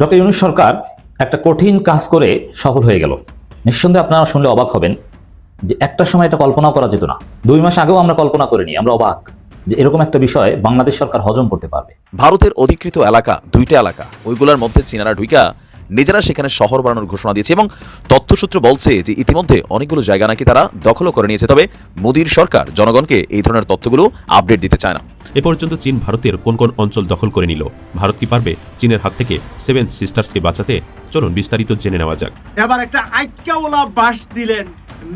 Doctor Yunus সরকার একটা কঠিন কাজ করে সফল হয়ে গেল। নিঃসন্দেহে আপনারা শুনলে অবাক হবেন যে একটা সময় এটা কল্পনাও করা যেত না। দুই মাস আগেও আমরা কল্পনা করিনি, আমরা অবাক যে এরকম একটা বিষয় বাংলাদেশ সরকার হজম করতে পারবে। ভারতের অধিকৃত এলাকা দুইটা এলাকা, ওইগুলোর মধ্যে চীনারা ঢুইকা নিজেরা সেখানে শহর বানানোর ঘোষণা দিয়েছে এবং তথ্যসূত্র বলছে যে ইতিমধ্যে অনেকগুলো জায়গা নাকি তারা দখলও করে নিয়েছে। তবে মোদীর সরকার জনগণকে এই ধরনের তথ্যগুলো আপডেট দিতে চায় না। এ পর্যন্ত চীন ভারতের কোন কোন অঞ্চল দখল করে নিল? ভারত কি পারবে চীনের হাত থেকে সেভেন সিস্টার্সকে বাঁচাতে? চলুন বিস্তারিত জেনে নেওয়া যাক। এবার একটা আইক্যাওয়ালা বাস দিলেন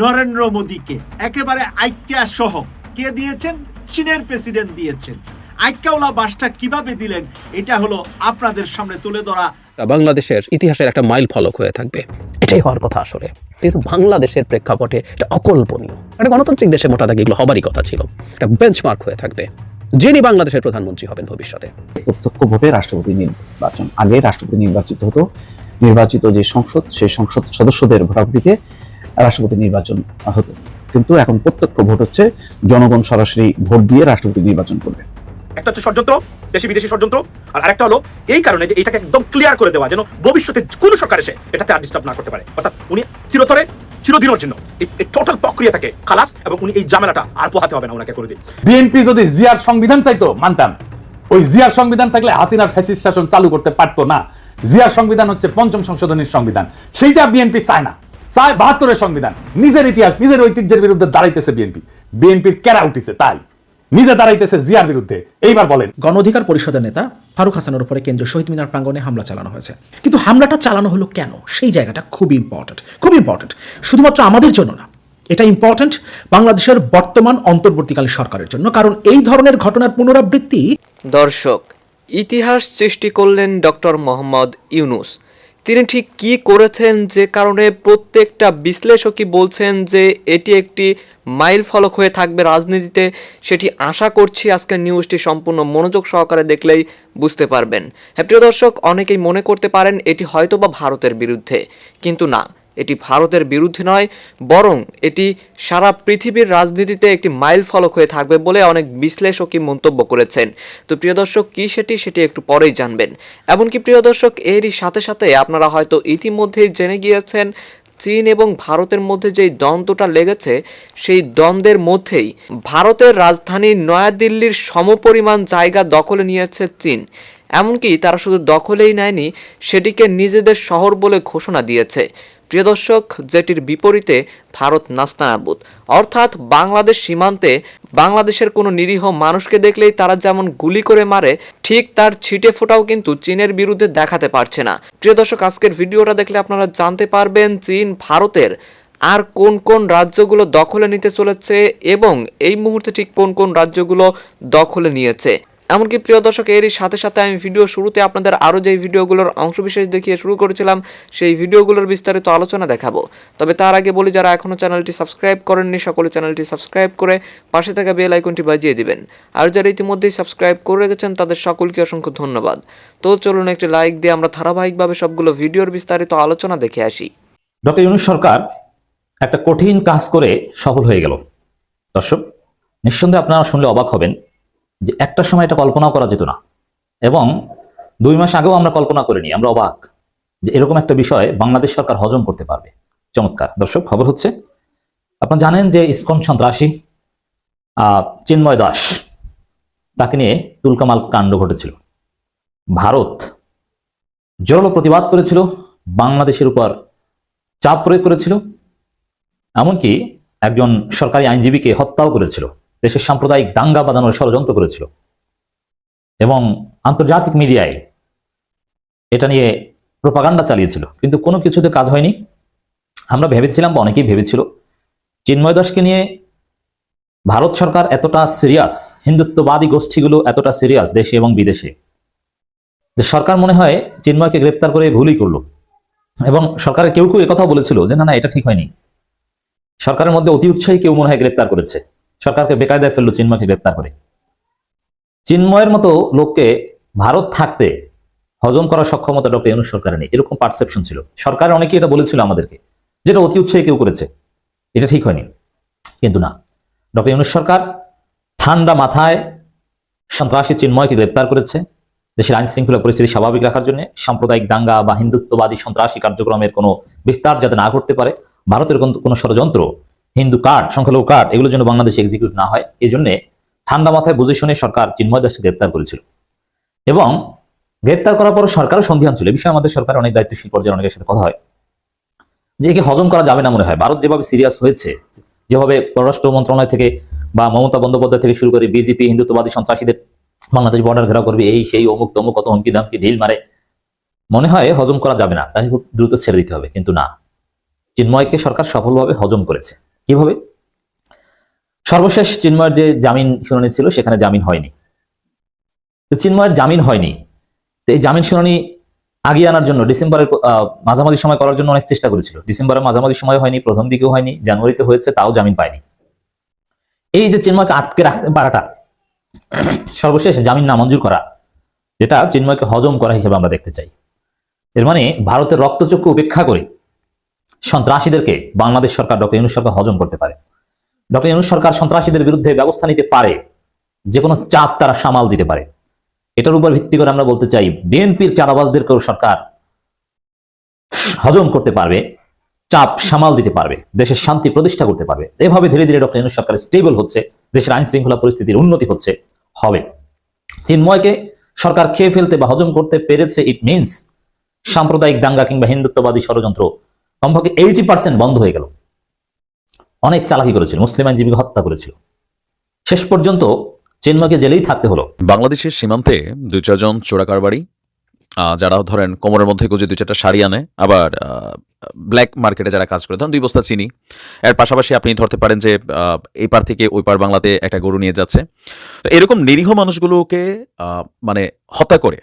নরেন্দ্র মোদীকে। একেবারে আইক্যা সহ। কে দিয়েছেন? চীনের প্রেসিডেন্ট দিয়েছেন। আইক্যাওয়ালা বাসটা কীভাবে দিলেন? এটা হলো আপনাদের সামনে তুলে ধরা বাংলাদেশের ইতিহাসের একটা মাইল ফলক হয়ে থাকবে। এটাই হওয়ার কথা আসলে। কিন্তু বাংলাদেশের প্রেক্ষাপটে এটা অকল্পনীয়। একটা গণতান্ত্রিক দেশে মোটা এগুলো হবারই কথা ছিল। এটা বেঞ্চমার্ক হয়ে থাকবে। যিনি বাংলাদেশের প্রধানমন্ত্রী হবেন ভবিষ্যতে। প্রত্যক্ষ ভোটে রাষ্ট্রপতি নির্বাচন। আগে রাষ্ট্রপতি নির্বাচিত হতো। নির্বাচিত যে সংসদ, সেই সংসদ সদস্যদের ভোটাভুটিতে রাষ্ট্রপতি নির্বাচন হতো। কিন্তু এখন প্রত্যক্ষ ভোট হচ্ছে, জনগণ সরাসরি ভোট দিয়ে রাষ্ট্রপতি নির্বাচন করবে। একটা হচ্ছে ষড়যন্ত্র, দেশি বিদেশি ষড়যন্ত্র, আর আরেকটা হলো এই কারণে যে এটাকে একদম ক্লিয়ার করে দেওয়া, যেন ভবিষ্যতে কোন সরকার এসে এটাতে আর ডিস্টার্ব না করতে পারে। অর্থাৎ উনি চিরতরে, চিরদিনের জন্য এই টোটাল খালাস এবং উনি এই আর পোহাতে হবে না ওনাকে করে দিন বিএনপি যদি জিয়ার সংবিধান চাইতো, মানতাম। ওই জিয়ার সংবিধান থাকলে হাসিনার ফ্যাসিস্ট শাসন চালু করতে পারতো না। জিয়ার সংবিধান হচ্ছে পঞ্চম সংশোধনীর সংবিধান। সেইটা বিএনপি চায় না। চায় বাহাত্তরের সংবিধান। নিজের ইতিহাস, নিজের ঐতিহ্যের বিরুদ্ধে দাঁড়াইতেছে বিএনপি বিএনপির কেরা উঠিছে? তাই। নিজে দাঁড়াইতেছে জিয়ার বিরুদ্ধে। এইবার বলেন। গণ অধিকার পরিষদের নেতা ফারুক হাসানের উপরে কেন্দ্রীয় শহীদ মিনার প্রাঙ্গণে হামলা চালানো হয়েছে। কিন্তু হামলাটা চালানো হলো কেন? সেই জায়গাটা খুব ইম্পর্ট্যান্ট খুব ইম্পর্ট্যান্ট শুধুমাত্র আমাদের জন্য না এটা ইম্পর্ট্যান্ট বাংলাদেশের বর্তমান অন্তর্বর্তীকালীন সরকারের জন্য। কারণ এই ধরনের ঘটনার পুনরাবৃত্তি দর্শক ইতিহাস সৃষ্টি করলেন ডক্টর মোহাম্মদ ইউনুস। তিনি ঠিক কি করেছেন যে কারণে প্রত্যেকটা বিশ্লেষকই বলছেন যে এটি একটি মাইল ফলক হয়ে থাকবে রাজনীতিতে, সেটি আশা করছি আজকের নিউজটি সম্পূর্ণ মনোযোগ সহকারে দেখলেই বুঝতে পারবেন। হ্যাঁ প্রিয় দর্শক, অনেকেই মনে করতে পারেন এটি হয়তো বা ভারতের বিরুদ্ধে, কিন্তু না। এটি ভারতের বিরুদ্ধে নয়, বরং এটি সারা পৃথিবীর রাজনীতিতে একটি মাইল ফলক হয়ে থাকবে বলে অনেক বিশ্লেষকই মন্তব্য করেছেন। তো প্রিয় দর্শক, কী সেটি সেটি একটু পরেই জানবেন। এমনকি প্রিয় দর্শক, এরই সাথে সাথে আপনারা হয়তো ইতিমধ্যেই জেনে গিয়েছেন, চীন এবং ভারতের মধ্যে যেই দ্বন্দ্বটা লেগেছে, সেই দ্বন্দ্বের মধ্যেই ভারতের রাজধানী নয়াদিল্লির সমপরিমাণ জায়গা দখলে নিয়েছে চীন। এমনকি তারা শুধু দখলেই নেয়নি, সেটিকে নিজেদের শহর বলে ঘোষণা দিয়েছে। প্রিয় দর্শক যেটির বিপরীতে ভারত নাস্তানাবুদ। অর্থাৎ বাংলাদেশ সীমান্তে বাংলাদেশের কোনো নিরীহ মানুষকে দেখলেই তারা যেমন গুলি করে মারে, ঠিক তার ছিটে ফোটাও কিন্তু চীনের বিরুদ্ধে দেখাতে পারছে না। প্রিয় দর্শক, আজকের ভিডিওটা দেখলে আপনারা জানতে পারবেন চীন ভারতের আর কোন কোন রাজ্যগুলো দখলে নিতে চলেছে এবং এই মুহূর্তে ঠিক কোন কোন রাজ্যগুলো দখলে নিয়েছে। এমনকি প্রিয় দর্শক, এরই সাথে সাথে আমি ভিডিও শুরুতে আপনাদের আরও যেই ভিডিওগুলোর অংশবিশেষ দেখিয়ে শুরু করেছিলাম, সেই ভিডিওগুলোর বিস্তারিত আলোচনা দেখাবো। তবে তার আগে বলি, যারা এখনও চ্যানেলটি সাবস্ক্রাইব করেননি, সকলে চ্যানেলটি সাবস্ক্রাইব করে পাশে থাকা বেল আইকনটি বাজিয়ে দিবেন। আর যারা ইতিমধ্যেই সাবস্ক্রাইব করে রেখেছেন, তাদের সকলকে অসংখ্য ধন্যবাদ। তো চলুন একটি লাইক দিয়ে আমরা ধারাবাহিকভাবে সবগুলো ভিডিওর বিস্তারিত আলোচনা দেখে আসি। ডক্টর ইউনুস সরকার একটা কঠিন কাজ করে সফল হয়ে গেল। দর্শক, নিঃসন্দেহে আপনারা শুনলে অবাক হবেন যে একটা সময় এটা কল্পনাও করা যেত না। এবং দুই মাস আগেও আমরা কল্পনা করিনি, আমরা অবাক যে এরকম একটা বিষয় বাংলাদেশ সরকার হজম করতে পারবে। চমৎকার। দর্শক, খবর হচ্ছে, আপনারা জানেন যে ইসকন সন্ত্রাসী চিন্ময় দাস, তাকে নিয়ে তুলকামাল কাণ্ড ঘটেছিল। ভারত জোরালো প্রতিবাদ করেছিল, বাংলাদেশের উপর চাপ প্রয়োগ করেছিল, এমনকি একজন সরকারি আইনজীবীকে হত্যাও করেছিল। দেশের সাম্প্রদায়িক দাঙ্গা বাঁধানোর ষড়যন্ত্র করেছিল। এবং আন্তর্জাতিক মিডিয়ায় এটা নিয়ে প্রপাগান্ডা চালিয়েছিল। কিন্তু কোনো কিছুতে কাজ হয়নি। আমরা ভেবেছিলাম বা অনেকেই ভেবেছিল, চিন্ময় দাসকে নিয়ে ভারত সরকার এতটা সিরিয়াস হিন্দুত্ববাদী গোষ্ঠীগুলো এতটা সিরিয়াস দেশে এবং বিদেশে যে সরকার মনে হয় চিন্ময়কে গ্রেপ্তার করে ভুলই করল। এবং সরকারের কেউ কেউ একথাও বলেছিল যে, না না, এটা ঠিক হয়নি। সরকারের মধ্যে অতি উৎসাহী কেউ মনে হয় গ্রেপ্তার করেছে। সরকারকে বেকায়দায় ফেলল চিন্ময়কে গ্রেপ্তার করে। চিন্ময়ের মতো লোককে ভারত থাকতে হজম করার সক্ষমতা ডক্টর ইউনুস সরকারের নেই। এরকম পারসেপশন ছিল। সরকার অনেকে এটা বলেছিল আমাদেরকে, যেটা অতি উৎসাহী কেউ করেছে। এটা ঠিক হয়নি। কিন্তু না, ডক্টর ইউনুস সরকার ঠান্ডা মাথায় সন্ত্রাসী চিন্ময়কে গ্রেপ্তার করেছে। দেশের আইন শৃঙ্খলা পরিস্থিতি স্বাভাবিক রাখার জন্য সাম্প্রদায়িক দাঙ্গা বা হিন্দুত্ববাদী সন্ত্রাসী কার্যক্রমের কোনো বিস্তার যাতে না করতে পারে, ভারতের কোনো ষড়যন্ত্র হিন্দু কার্ড, সংখ্যালঘু কার্ড, এগুলোর জন্য বাংলাদেশে এক্সিকিউট না হয়। এই জন্য ঠান্ডা মাথায় বুঝে শুনে সরকার চিন্ময় দাসকে গ্রেপ্তার করেছিল। এবং গ্রেপ্তার করার পর সরকারও সন্ধিহান ছিল। বিষয়ে আমাদের সরকার অনেক দায়িত্বশীল পর্যায়ে অনেকের সাথে কথা হয়। যে একে হজম করা যাবে না মনে হয়। ভারত যেভাবে সিরিয়াস হয়েছে, যেভাবে পররাষ্ট্র মন্ত্রণালয় থেকে বা মমতা বন্দ্যোপাধ্যায় থেকে শুরু করে বিজেপি হিন্দুত্ববাদী সন্ত্রাসীদের বাংলাদেশ বর্ডার ঘেরাও করবে, এই, সেই, অমুক, তমুক, কত হুমকি দামকি ঢিল মারে, মনে হয় হজম করা যাবে না। তাই খুব দ্রুত ছেড়ে দিতে হবে, কিন্তু না। চিন্ময়কে সরকার সফলভাবে হজম করেছে। কীভাবে? সর্বশেষ চিন্ময়ের যে জামিন শুনানি ছিল, সেখানে জামিন হয়নি। চিন্ময়ের জামিন হয়নি। এই জামিন শুনানি আগিয়ে আনার জন্য, ডিসেম্বরের মাঝামাঝি সময় করার জন্য অনেক চেষ্টা করেছিল। ডিসেম্বরের মাঝামাঝি সময় হয়নি, প্রথম দিকেও হয়নি, জানুয়ারিতে হয়েছে, তাও জামিন পায়নি। এই যে চিন্ময়কে আটকে রাখতে পারাটা, সর্বশেষ জামিন নামঞ্জুর করা, যেটা চিন্ময়কে হজম করা হিসেবে আমরা দেখতে চাই। এর মানে ভারতের রক্তচক্ষু উপেক্ষা করে সন্ত্রাসীদেরকে বাংলাদেশ সরকার ডক্টর ইউনুস সরকার হজম করতে পারে। ডক্টর ইউনুস সরকার সন্ত্রাসীদের বিরুদ্ধে ব্যবস্থা নিতে পারে, যে কোনো চাপ তারা সামাল দিতে পারে। এটার উপর ভিত্তি করে আমরা বলতে চাই, বিএনপির চাঁদাবাজদেরকেও সরকার হজম করতে পারবে, চাপ সামাল দিতে পারবে, দেশের শান্তি প্রতিষ্ঠা করতে পারবে। এভাবে ধীরে ধীরে ডক্টর ইউনুস সরকার স্টেবল হচ্ছে, দেশের আইন শৃঙ্খলা পরিস্থিতির উন্নতি হচ্ছে, হবে। চিন্ময়কে সরকার খেয়ে ফেলতে বা হজম করতে পেরেছে ইট মিনস সাম্প্রদায়িক দাঙ্গা কিংবা হিন্দুত্ববাদী ষড়যন্ত্র কমপক্ষে এইটি পার্সেন্ট বন্ধ হয়ে গেল। অনেক চালাকি করেছিল, মুসলিম আইনজীবীকে হত্যা করেছিল। শেষ পর্যন্ত চিন্ময়কে জেলেই থাকতে হলো। বাংলাদেশের সীমান্তে দুই চারজন চোরাকারবারি যারা ধরেন কোমরের মধ্যে গুজে দুই চারটা শাড়ি আনে, আবার ব্ল্যাক মার্কেটে যারা কাজ করে, ধরেন দুই বস্তা চিনি। এর পাশাপাশি আপনি ধরতে পারেন যে এই পার থেকে ওই পার বাংলাতে একটা গরু নিয়ে যাচ্ছে। তো এরকম নিরীহ মানুষগুলোকে মানে হত্যা করে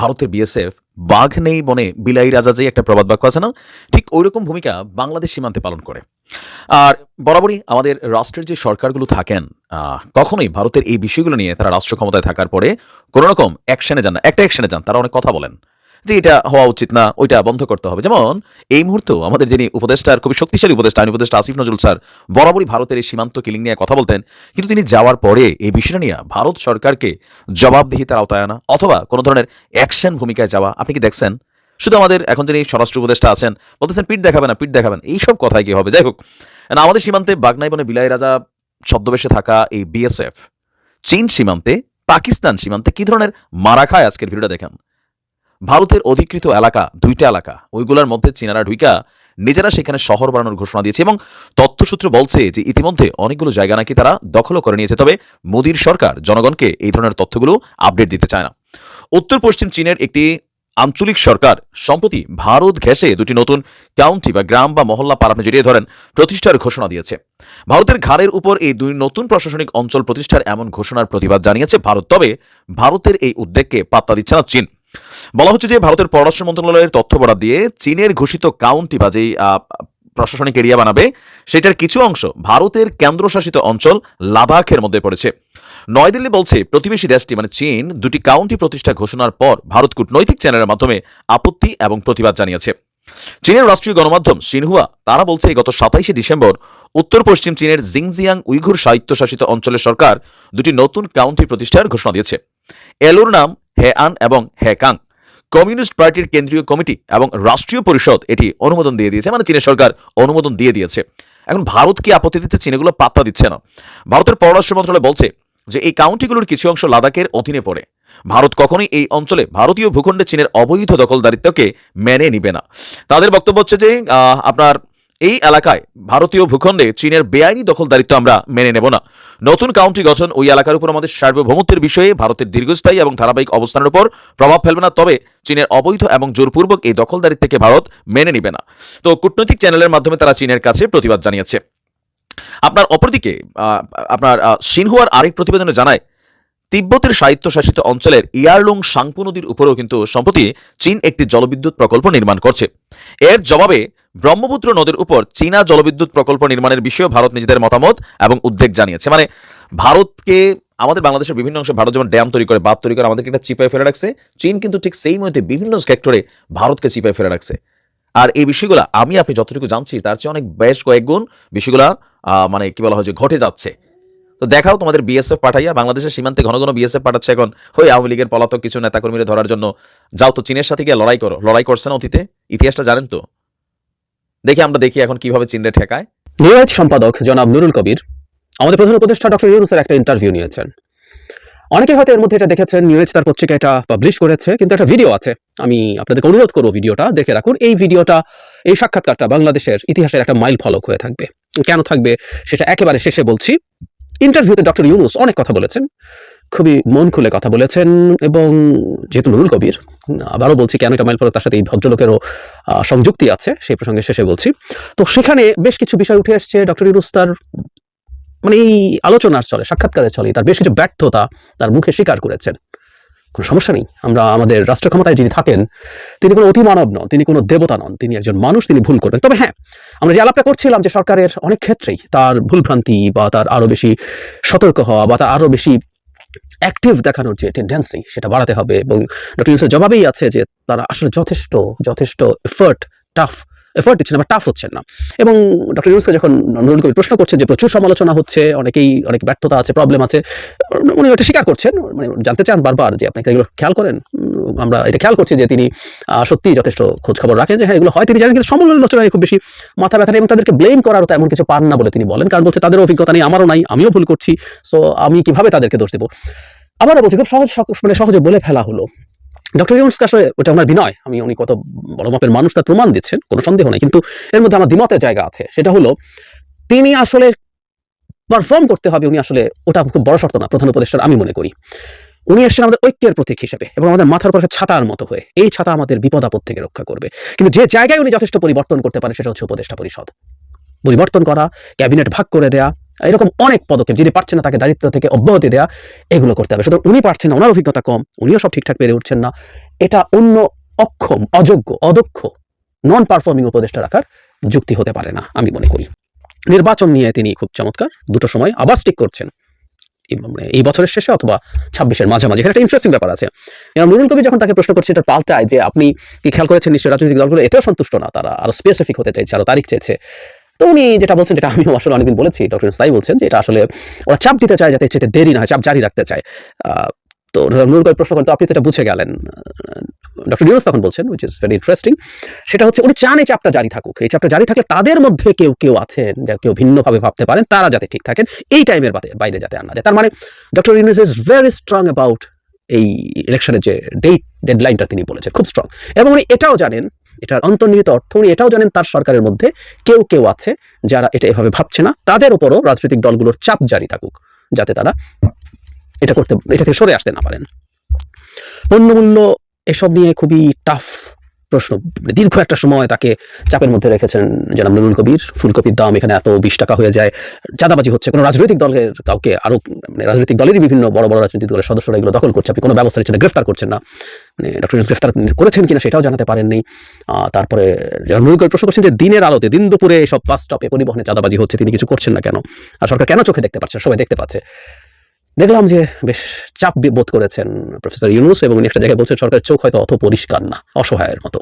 ভারতের বিএসএফ বাঘ নেই বনে বিলাই রাজা যে একটা প্রবাদ বাক্য আছে না? ঠিক ওই রকম ভূমিকা বাংলাদেশ সীমান্তে পালন করে। আর বরাবরই আমাদের রাষ্ট্রের যে সরকারগুলো থাকেন কখনোই ভারতের এই বিষয়গুলো নিয়ে তারা রাষ্ট্র ক্ষমতায় থাকার পরে কোনো রকম অ্যাকশনে যান না। একটা অ্যাকশনে যান, তারা অনেক কথা বলেন। যে এটা হওয়া উচিত না, ওইটা বন্ধ করতে হবে। যেমন, এই মুহূর্তেও আমাদের যিনি উপদেষ্টার খুবই শক্তিশালী উপদেষ্টা, আইন উপদেষ্টা আসিফ নজরুল স্যার বরাবরই ভারতের এই সীমান্ত কিলিং নিয়ে কথা বলতেন। কিন্তু তিনি যাওয়ার পরে এই বিষয়টা নিয়ে ভারত সরকারকে জবাবদিহিতার আওতায় আনা অথবা কোনো ধরনের অ্যাকশন ভূমিকায় যাওয়া, আপনি কি দেখছেন? শুধু আমাদের এখন যিনি স্বরাষ্ট্র উপদেষ্টা আছেন, বলতেছেন পিঠ দেখাবেন না, পিঠ দেখাবেন এইসব কথায় কি হবে? যাই হোক আমাদের সীমান্তে বাগনাই বনে বিলাই রাজা ছদ্মবেশে থাকা এই বিএসএফ চীন সীমান্তে, পাকিস্তান সীমান্তে কি ধরনের মারা খায় আজকের ভিডিওটা দেখেন? ভারতের অধিকৃত এলাকা দুইটা এলাকা, ওইগুলোর মধ্যে চীনারা ঢুইকা নিজেরা সেখানে শহর বানানোর ঘোষণা দিয়েছে এবং তথ্যসূত্র বলছে যে ইতিমধ্যে অনেকগুলো জায়গা নাকি তারা দখলও করে নিয়েছে। তবে মোদীর সরকার জনগণকে এই ধরনের তথ্যগুলো আপডেট দিতে চায় না। উত্তর পশ্চিম চীনের একটি আঞ্চলিক সরকার সম্প্রতি ভারত ঘেঁষে দুটি নতুন কাউন্টি বা গ্রাম বা মহল্লা পাড়ানো জড়িয়ে ধরেন প্রতিষ্ঠার ঘোষণা দিয়েছে। ভারতের ঘাড়ের উপর এই দুই নতুন প্রশাসনিক অঞ্চল প্রতিষ্ঠার এমন ঘোষণার প্রতিবাদ জানিয়েছে ভারত। তবে ভারতের এই উদ্যোগকে পাত্তা দিচ্ছে না চীন। বলা হচ্ছে যে ভারতের পররাষ্ট্র মন্ত্রণালয়ের তথ্য বরাদ দিয়ে চীনের ঘোষিত কাউন্টি বা যেই প্রশাসনিক এরিয়া বানাবে, সেটার কিছু অংশ ভারতের কেন্দ্রশাসিত অঞ্চল লাদাখের মধ্যে পড়েছে। নয়াদিল্লি বলছে, প্রতিবেশী দেশটি মানে চীন দুটি কাউন্টি প্রতিষ্ঠা ঘোষণার পর ভারত কূটনৈতিক চ্যানেলের মাধ্যমে আপত্তি এবং প্রতিবাদ জানিয়েছে। চীনের রাষ্ট্রীয় গণমাধ্যম সিনহুয়া, তারা বলছে গত সাতাইশে ডিসেম্বর উত্তর পশ্চিম চীনের জিংজিয়াং উইঘুর স্বায়ত্তশাসিত অঞ্চলের সরকার দুটি নতুন কাউন্টি প্রতিষ্ঠার ঘোষণা দিয়েছে। এলোর নাম হেআন এবং হেকাং। কমিউনিস্ট পার্টির কেন্দ্রীয় কমিটি এবং রাষ্ট্রীয় পরিষদ এটি অনুমোদন দিয়ে দিয়েছে মানে চীনের সরকার অনুমোদন দিয়ে দিয়েছে। এখন ভারত কি আপত্তি দিচ্ছে? চীন এগুলো পাত্তা দিচ্ছে না। ভারতের পররাষ্ট্র মন্ত্রণালয় বলছে যে, এই কাউন্টিগুলোর কিছু অংশ লাদাখের অধীনে পড়ে। ভারত কখনোই এই অঞ্চলে ভারতীয় ভূখণ্ডে চীনের অবৈধ দখলদারিত্বকে মেনে নিবে না। তাদের বক্তব্য হচ্ছে যে আপনার এই এলাকায় ভারতীয় ভূখণ্ডে চীনের বেআইনি দখলদারিত্ব আমরা মেনে নেব না। নতুন কাউন্টি গঠন ওই এলাকার উপর আমাদের সার্বভৌমত্বের বিষয়ে ভারতের দীর্ঘস্থায়ী এবং ধারাবাহিক অবস্থানের উপর প্রভাব ফেলবে না, তবে চীনের অবৈধ এবং জোরপূর্বক এই দখলদারিত্বকে ভারত মেনে নিবে না। তো কূটনৈতিক চ্যানেলের মাধ্যমে তারা চীনের কাছে প্রতিবাদ জানিয়েছে। আপনার অপরদিকে আপনার সিনহুয়ার আরেক প্রতিবেদনে জানায় তিব্বতের স্বায়ত্তশাসিত অঞ্চলের ইয়ারলুং সাংপু নদীর উপরেও কিন্তু সম্প্রতি চীন একটি জলবিদ্যুৎ প্রকল্প নির্মাণ করছে। এর জবাবে ব্রহ্মপুত্র নদীর উপর চীনা জলবিদ্যুৎ প্রকল্প নির্মাণের বিষয়েও ভারত নিজেদের মতামত এবং উদ্বেগ জানিয়েছে। মানে ভারতকে আমাদের বাংলাদেশের বিভিন্ন অংশে ভারত যেমন ড্যাম তৈরি করে, বাঁধ তৈরি করে, আমাদেরকে একটা চিপায় ফেলে রাখছে। চীন কিন্তু ঠিক সেই মধ্যে বিভিন্ন সেক্টরে ভারতকে চিপায় ফেলে রাখছে। আর এই বিষয়গুলো আমি আপনি যতটুকু জানছি, তার চেয়ে অনেক বেশ কয়েক গুণ বিষয়গুলা মানে কি বলা হয় যে ঘটে যাচ্ছে। তো দেখাও তোমাদের বিএসএফ পাঠাইয়া বাংলাদেশের সীমান্তে ঘন ঘন বিএসএফ পাঠাচ্ছে এখন। ওই আওয়ামী লীগের পলাতক কিছু নেতাকর্মীরা ধরার জন্য। যাও তো চীনের সাথে গিয়ে লড়াই করো। লড়াই করছে না অতীতে? ইতিহাসটা জানেন তো? দেখি আমরা দেখি এখন কীভাবে চীনরে ঠেকায়। নিউজ সম্পাদক জনাব নুরুল কবির, আমাদের প্রধান উপদেষ্টা ডক্টর ইউনুসের একটা ইন্টারভিউ নিয়েছেন। অনেকে হয়তো এর মধ্যে এটা দেখেছেন, নিউজ তার পত্রিকা এটা পাবলিশ করেছে, কিন্তু একটা ভিডিও আছে। আমি আপনাদেরকে অনুরোধ করব ভিডিওটা দেখে রাখুন। এই ভিডিওটা, এই সাক্ষাৎকারটা বাংলাদেশের ইতিহাসের একটা মাইল ফলক হয়ে থাকবে। কেন থাকবে, সেটা একেবারে শেষে বলছি। ইন্টারভিউতে ডক্টর ইউনুস অনেক কথা বলেছেন, খুবই মন খুলে কথা বলেছেন এবং যেহেতু নুরুল কবির, আবারও বলছি কেন এটা মাইল ফলক তার সাথে এই ভদ্রলোকেরও সংযুক্তি আছে সেই প্রসঙ্গে শেষে বলছি। তো সেখানে বেশ কিছু বিষয় উঠে এসছে ডক্টর ইউনুস তার মানে এই আলোচনার চলে, সাক্ষাৎকারের চলে, তার বেশ কিছু ব্যর্থতা তার মুখে স্বীকার করেছেন। কোনো সমস্যা নেই। আমরা আমাদের রাষ্ট্র ক্ষমতায় যিনি থাকেন, তিনি কোনো অতিমানব নন, তিনি কোনো দেবতা নন, তিনি একজন মানুষ, তিনি ভুল করবেন। তবে হ্যাঁ আমরা যে আলাপটা করছিলাম যে সরকারের অনেক ক্ষেত্রেই তার ভুলভ্রান্তি বা তার আরও বেশি সতর্ক হওয়া বা তার আরও বেশি অ্যাক্টিভ দেখানোর যে টেন্ডেন্সি সেটা বাড়াতে হবে এবং ডক্টর ইউসের জবাবেই আছে যে তারা আসলে যথেষ্ট যথেষ্ট এফার্ট টাফ এফার্ট দিচ্ছেন বা টাফ হচ্ছেন না। এবং ডক্টর ইউনুসকে যখন নুরুল কবির প্রশ্ন করছেন যে, প্রচুর সমালোচনা হচ্ছে, অনেকেই, অনেক ব্যর্থতা আছে প্রবলেম আছে। উনি ওটা স্বীকার করছেন মানে জানতে চান বারবার যে, আপনি এগুলো খেয়াল করেন? আমরা এটা খেয়াল করছি যে, তিনি সত্যিই যথেষ্ট খোঁজ খবর রাখেন যে হ্যাঁ এগুলো হয়। তিনি জানেন কিন্তু সমালোচনায় খুব বেশি মাথা ব্যথা এবং তাদেরকে ব্লেম করারও তেমন কিছু পান না বলে তিনি বলেন। কারণ বলছে, তাদের অভিজ্ঞতা নেই, আমারও নাই, আমিও ভুল করছি সো আমি কীভাবে তাদেরকে দোষ দেবো? আবারও বলছি, খুব সহজ মানে সহজে বলে ফেলা হলো। ডক্টর ইউনুসকে আসলে ওটা ওনার বিনয়। আমি, উনি কত বড় মাপের মানুষ, তার প্রমাণ দিচ্ছেন, কোনো সন্দেহ নেই। কিন্তু এর মধ্যে আমার দ্বিমতের জায়গা আছে, সেটা হলো, তিনি আসলে পারফর্ম করতে হবে, উনি আসলে ওটা খুব বড় শর্ত না, প্রধান উপদেষ্টার, আমি মনে করি। উনি এসেছেন আমাদের ঐক্যের প্রতীক হিসেবে এবং আমাদের মাথার উপর ছাতার মতো হয়ে, এই ছাতা আমাদের বিপদ আপদ থেকে রক্ষা করবে। কিন্তু যে জায়গায় উনি যথেষ্ট পরিবর্তন করতে পারেন, সেটা হচ্ছে উপদেষ্টা পরিষদ। পরিবর্তন করা, ক্যাবিনেট ভাগ করে দেয়া এরকম অনেক পদক্ষেপ, যিনি পারছেন না তাকে দায়িত্ব থেকে অব্যাহতি দেয়া, এগুলো করতে হবে। সুতরাং উনি পারছেন না, ওনার অভিজ্ঞতা কম, উনিও সব ঠিকঠাক পেরে উঠছেন না। এটা অন্য অক্ষম, অযোগ্য, অদক্ষ নন পারফর্মিং উপদেষ্টা রাখার যুক্তি হতে পারে না, আমি মনে করি। নির্বাচন নিয়ে তিনি খুব চমৎকার, দুটো সময় আবার স্টিক করছেন। মানে এই বছরের শেষে অথবা ছাব্বিশের মাঝামাঝি একটা ইন্টারেস্টিং ব্যাপার আছে। এবার নুরুল কবি যখন তাকে প্রশ্ন করছে এটা পাল্টায় যে আপনি কি খেয়াল করেছেন নিশ্চয়ই রাজনৈতিক দলগুলো এতেও সন্তুষ্ট না তারা, আরও স্পেসিফিক হতে চাইছে, আরও তারিখ চেয়েছে। তো উনি যেটা বলছেন, যেটা আমিও আসলে অনেকদিন বলেছি, ডক্টর সাই বলছেন যে এটা আসলে ওরা চাপ দিতে চায় যাতে চাইতে দেরি না হয়, চাপ জারি রাখতে চায়। তো কবি প্রশ্ন করেন, তো আপনি তো এটা বুঝে গেলেন। ডক্টর ইউনুস তখন বলছেন উইচ ইজ ভেরি ইন্টারেস্টিং সেটা হচ্ছে উনি চান এই চাপটা জারি থাকুক। এই চাপটা জারি থাকলে তাদের মধ্যে কেউ কেউ আছেন, যা কেউ ভিন্নভাবে ভাবতে পারেন, তারা যাতে ঠিক থাকেন, এই টাইমের বাদে বাইরে যাতে আনা যায়। তার মানে doctor Yunus is very strong about এই ইলেকশনের যে ডেট ডেডলাইনটা তিনি বলেছেন, খুব স্ট্রং এবং উনি এটাও জানেন এটার অন্তর্নিহিত অর্থ উনি এটাও জানেন তার সরকারের মধ্যে কেউ কেউ আছে যারা এটা এভাবে ভাবছে না। তাদের উপরও রাজনৈতিক দলগুলোর চাপ জারি থাকুক, যাতে তারা এটা করতে, এটা থেকে সরে আসতে না পারেন। পণ্যমূল্য এসব নিয়ে খুবই টাফ প্রশ্ন। মানে দীর্ঘ একটা সময় তাকে চাপের মধ্যে রেখেছেন জনাব নুরুল কবির। ফুলকপির দাম এখানে এত বিশ টাকা হয়ে যায়। চাঁদাবাজি হচ্ছে। কোনো রাজনৈতিক দলের কাউকে আরও মানে রাজনৈতিক দলেরই বিভিন্ন বড় বড় রাজনৈতিক দলের সদস্যরা এগুলো দখল করছে। আপনি কোনো ব্যবস্থা নিচ্ছেন গ্রেফতার করছেন না। মানে ডক্টর গ্রেফতার করেছেন কিনা সেটাও জানাতে পারেননি। তারপরে জনাব নুরুল কবির প্রশ্ন করছেন যে দিনের আলোতে দিন দুপুরে সব বাস স্টপে পরিবহনে চাঁদাবাজি হচ্ছে, তিনি কিছু করছেন না কেন? আর সরকার কেন চোখে দেখতে পাচ্ছে সবাই দেখতে পাচ্ছে। দেখলাম যে বেশ চাপ বোধ করেছেন প্রফেসর ইউনুস এবং উনি একটা জায়গায় বলছেন, সরকারের চোখ হয়তো অত পরিষ্কার না, অসহায়ের মতো।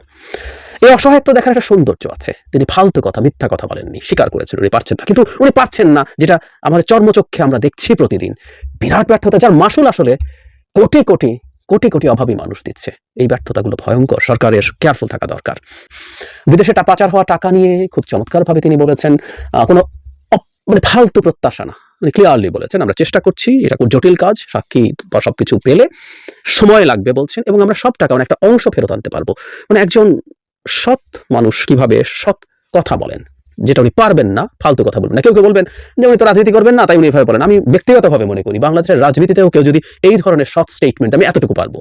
এই অসহায়ত্ব দেখার একটা সৌন্দর্য আছে। তিনি ফালতু কথা, মিথ্যা কথা বলেননি, স্বীকার করেছেন, উনি পারছেন না। কিন্তু উনি পারছেন না, যেটা আমাদের চর্মচক্ষে আমরা দেখছি প্রতিদিন। বিরাট ব্যর্থতা, যার মাসুল আসলে কোটি কোটি কোটি কোটি অভাবী মানুষ দিচ্ছে। এই ব্যর্থতাগুলো ভয়ঙ্কর, সরকারের কেয়ারফুল থাকা দরকার। বিদেশে পাচার হওয়া টাকা নিয়ে খুব চমৎকারভাবে তিনি বলেছেন কোনো মানে ফালতু প্রত্যাশা না। উনি ক্লিয়ারলি বলেছেন, আমরা চেষ্টা করছি, এটা খুব জটিল কাজ, সাক্ষী বা সবকিছু পেলে সময় লাগবে বলছেন, এবং আমরা সব টাকা মানে একটা অংশ ফেরত আনতে পারব। মানে একজন সৎ মানুষ কীভাবে সৎ কথা বলেন, যেটা উনি পারবেন না, ফালতু কথা বলবেন না। কেউ কেউ বলবেন যে উনি তো রাজনীতি করবেন না, তাই উনি এভাবে বলেন। আমি ব্যক্তিগতভাবে মনে করি, বাংলাদেশের রাজনীতিতেও কেউ যদি এই ধরনের সৎ স্টেটমেন্ট আমি এতটুকু পারব।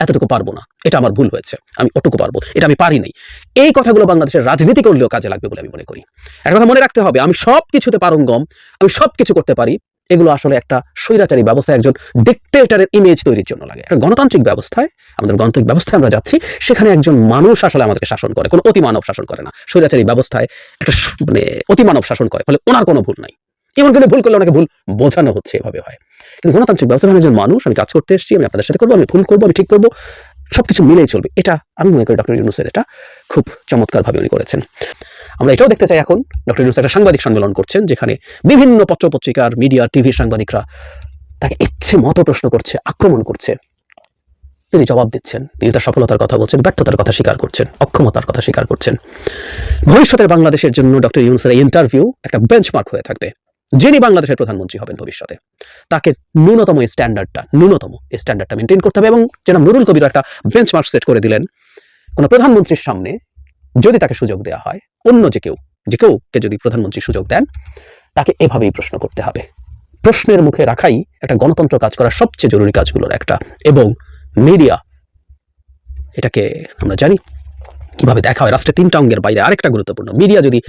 এতটুকু পারব না। এটা আমার ভুল হয়েছে। আমি ওটুকু পারব। এটা আমি পারি নাই। এই কথাগুলো বাংলাদেশের রাজনীতি করলেও কাজে লাগবে বলে আমি মনে করি। একটা কথা মনে রাখতে হবে, আমি সব কিছুতে পারঙ্গম, আমি সব কিছু করতে পারি। এগুলো আসলে একটা স্বৈরাচারী ব্যবস্থায় একজন ডিকটেটরের ইমেজ তৈরির জন্য লাগে। একটা গণতান্ত্রিক ব্যবস্থায়, আমাদের গণতান্ত্রিক ব্যবস্থায় আমরা যাচ্ছি, সেখানে একজন মানুষ আসলে আমাদেরকে শাসন করে। কোনো অতিমানব শাসন করে না। স্বৈরাচারী ব্যবস্থায় একটা মানে অতিমানব শাসন করে, ফলে ওনার কোনো ভুল নাই। এমন করে ভুল করলে ওনাকে ভুল বোঝানো হচ্ছে, এভাবে হয়। কিন্তু গণতান্ত্রিক ব্যবস্থায় আমি একজন মানুষ, আমি কাজ করতে এসেছি, আমি আপনাদের সাথে করব, আমি ভুল করব, আমি ঠিক করব, সবকিছু মিলেই চলবে। এটা আমি মনে করি ডক্টর ইউনুসের এটা খুব চমৎকারভাবে উনি করেছেন। আমরা এটাও দেখতে চাই এখন, ডক্টর ইউনুস একটা সাংবাদিক সম্মেলন করছেন, যেখানে বিভিন্ন পত্রপত্রিকার, মিডিয়া টিভির সাংবাদিকরা তাকে ইচ্ছে মতো প্রশ্ন করছে, আক্রমণ করছে। তিনি জবাব দিচ্ছেন। তিনি তার সফলতার কথা বলছেন, ব্যর্থতার কথা স্বীকার করছেন, অক্ষমতার কথা স্বীকার করছেন। ভবিষ্যতের বাংলাদেশের জন্য ডক্টর ইউনুসের ইন্টারভিউ একটা বেঞ্চমার্ক হয়ে থাকবে। যিনি বাংলাদেশের প্রধানমন্ত্রী হবেন ভবিষ্যতে, তাকে ন্যূনতম স্ট্যান্ডার্ডটা ন্যূনতম স্ট্যান্ডার্ডটা মেনটেন করতে হবে এবং যেন নুরুল কবির একটা বেঞ্চমার্ক সেট করে দিলেন। কোনো প্রধানমন্ত্রীর সামনে যদি তাকে সুযোগ দেওয়া হয়, অন্য যে কেউ, যে কেউকে যদি প্রধানমন্ত্রী সুযোগ দেন, তাকে এভাবেই প্রশ্ন করতে হবে। প্রশ্নের মুখে রাখাই একটা গণতন্ত্র কাজ করার সবচেয়ে জরুরি কাজগুলোর একটা এবং মিডিয়া এটাকে আমরা জানি। কীভাবে দেখা হয়? রাষ্ট্রের তিনটা অঙ্গের বাইরে আরেকটা গুরুত্বপূর্ণ। মিডিয়া যদি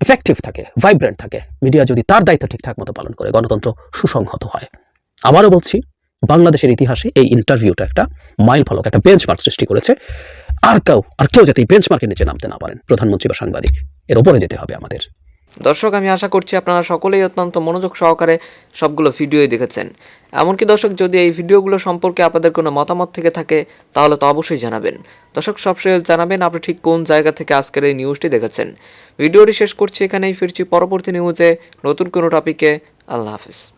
এফেক্টিভ থাকে ভাইব্রেন্ট থাকে। মিডিয়া যদি তার দায়িত্ব ঠিকঠাক মতো পালন করে, গণতন্ত্র সুসংহত হয়। আবারও বলছি, বাংলাদেশের ইতিহাসে এই ইন্টারভিউটা একটা মাইল ফলক একটা বেঞ্চমার্ক সৃষ্টি করেছে। আর কেউ আর কেউ যাতে এই বেঞ্চমার্কের নিচে নামতে না পারেন, প্রধানমন্ত্রী বা সাংবাদিক, এর ওপরে যেতে হবে আমাদের। দর্শক, আমি আশা করছি আপনারা সকলেই অত্যন্ত মনোযোগ সহকারে সবগুলো ভিডিওই দেখেছেন। এমনকি দর্শক, যদি এই ভিডিওগুলো সম্পর্কে আপনাদের কোনো মতামত থেকে থাকে, তাহলে তো অবশ্যই জানাবেন। দর্শক, সবশেষ জানাবেন আপনি ঠিক কোন জায়গা থেকে আজকের এই নিউজটি দেখেছেন। ভিডিওটি শেষ করছি এখানেই, ফিরছি পরবর্তী নিউজে নতুন কোনো টপিকে আল্লাহ হাফিজ।